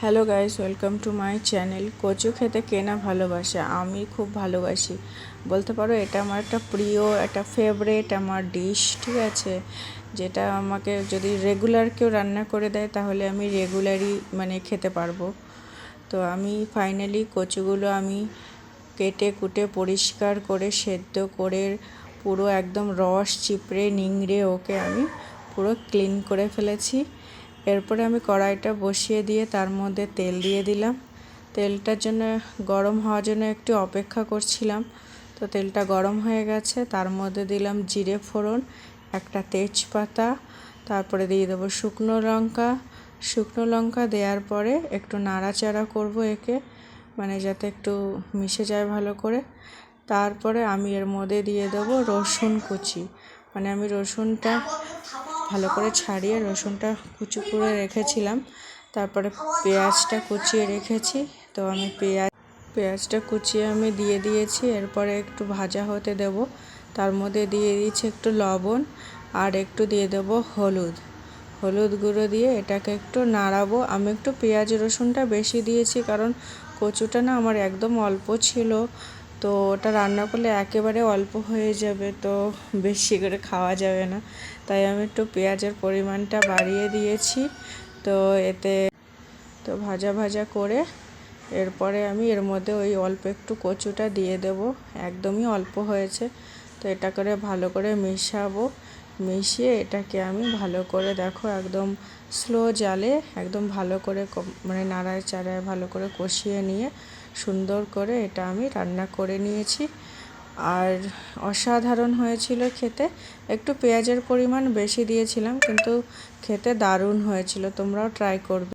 Hello guys, welcome to my channel. কচু খেতে কে না ভালোবাসে? আমি খুব ভালোবাসি। বলতে পারো, এটা আমার একটা প্রিয়, একটা ফেভারেট আমার ডিশ ঠিক আছে? যেটা আমাকে যদি রেগুলার কেউ রান্না করে দেয়, তাহলে আমি রেগুলারই মানে খেতে পারব। তো আমি ফাইনালি কচুগুলো আমি কেটে কুটে পরিষ্কার করে, সেদ্ধ করে, পুরো একদম রস চিপড়ে, নিংড়ে ওকে আমি পুরো ক্লিন করে ফেলেছি। এরপরে আমি কড়াইটা বসিয়ে দিয়ে তার মধ্যে তেল দিয়ে দিলাম। তেলটার জন্য গরম হওয়ার জন্য একটু অপেক্ষা করছিলাম। তো তেলটা গরম হয়ে গেছে, তার মধ্যে দিলাম জিরে ফোড়ন, একটা তেজপাতা, তারপরে দিয়ে দেবো শুকনো লঙ্কা। শুকনো লঙ্কা দেওয়ার পরে একটু নাড়াচাড়া করব একে মানে যাতে একটু মিশে যায় ভালো করে। তারপরে আমি এর মধ্যে দিয়ে দেবো রসুন কুচি। মানে আমি রসুনটা ভালো করে ছাড়িয়ে রসুনটা কুচি করে রেখেছিলাম। তারপরে পেঁয়াজটা কুচিয়ে রেখেছি। তো আমি পেঁয়াজ, পেঁয়াজটা কুচিয়ে আমি দিয়ে দিয়েছি। এরপরে একটু ভাজা হতে দেব। তার মধ্যে দিয়ে দিয়েছি একটু লবণ আর একটু দিয়ে দেব হলুদ। হলুদ গুঁড়ো দিয়ে এটাকে একটু নাড়াবো। আমি একটু পেঁয়াজ রসুনটা বেশি দিয়েছি কারণ কচুটা না আমার একদম অল্প ছিল। তো ওটা রান্না করলে একেবারে অল্প হয়ে যাবে, তো বেশি করে খাওয়া যাবে না। তাই আমি একটু পেঁয়াজের পরিমাণটা বাড়িয়ে দিয়েছি, তো এতে তো ভাজা ভাজা করে এরপরে আমি এর মধ্যে ওই অল্প একটু কচুটা দিয়ে দেব। একদমই অল্প হয়েছে, তো এটা করে ভালো করে মেশাবো। মিশিয়ে এটাকে আমি ভালো করে দেখো একদম স্লো জালে একদম ভালো করে মানে নাড়ায় চাড়ায় ভালো করে কষিয়ে নিয়ে সুন্দর করে এটা আমি রান্না করে নিয়েছি। আর অসাধারণ হয়েছিল খেতে। একটু পেঁয়াজের পরিমাণ বেশি দিয়েছিলাম, কিন্তু খেতে দারুণ হয়েছিল। তোমরাও ট্রাই করবে।